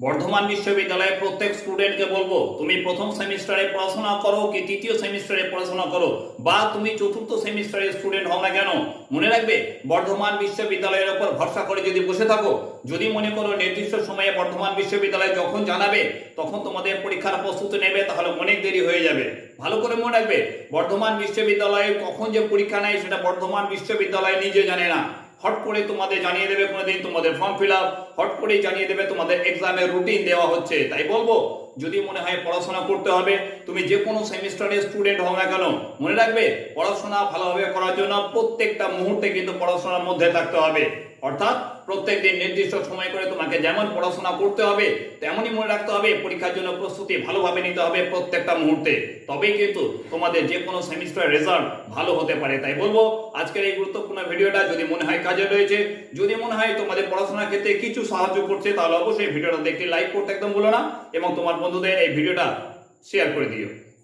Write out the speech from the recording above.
বর্ধমান বিশ্ববিদ্যালয়ের প্রত্যেক স্টুডেন্টকে বলব, তুমি প্রথম সেমিস্টারে পড়াশোনা করো কি তৃতীয় সেমিস্টারে পড়াশোনা করো? বা তুমি চতুর্থ সেমিস্টারের স্টুডেন্ট হও না কেন? মনে রাখবে, বর্ধমান বিশ্ববিদ্যালয়ের উপর ভরসা করে যদি বসে থাকো, যদি মনে করো নির্দিষ্ট সময়ে বর্ধমান বিশ্ববিদ্যালয় যখন জানাবে, তখন তোমাদের পরীক্ষার প্রস্তুতি নেবে, তাহলে অনেক দেরি হয়ে যাবে। ভালো করে মনে রাখবে, বর্ধমান বিশ্ববিদ্যালয়ে কখন যে পরীক্ষা নেয় সেটা বর্ধমান বিশ্ববিদ্যালয় নিজে জানে না। হট করে তোমাদের জানিয়ে দেবে কোনোদিন তোমাদের ফর্ম ফিল আপ হট করেই জানিয়ে দেবে তোমাদের এক্সামের রুটিন দেওয়া হচ্ছে। তাই বলব, যদি মনে হয় পড়াশোনা করতে হবে, তুমি যে কোনো সেমিস্টারের স্টুডেন্ট হও না কেন, মনে রাখবে, পড়াশোনা ভালোভাবে করার জন্য প্রত্যেকটা মুহূর্তে কিন্তু পড়াশোনার মধ্যে থাকতে হবে। অর্থাৎ প্রত্যেক দিন নির্দিষ্ট সময় করে তোমাকে যেমন পড়াশোনা করতে হবে, তেমনই মনে রাখতে হবে, পরীক্ষার জন্য প্রস্তুতি ভালোভাবে নিতে হবে প্রত্যেকটা মুহূর্তে। তবেই কিন্তু তোমাদের যে কোনো সেমিস্টার রেজাল্ট ভালো হতে পারে। তাই বলব, আজকের এই গুরুত্বপূর্ণ ভিডিওটা যদি মনে হয় কাজে রয়েছে, যদি মনে হয় তোমাদের পড়াশোনার ক্ষেত্রে কিছু সাহায্য করছে, তাহলে অবশ্যই ভিডিওটা দেখতে লাইক করতে একদম ভুলো না এবং তোমার বন্ধুদের এই ভিডিওটা শেয়ার করে দিও।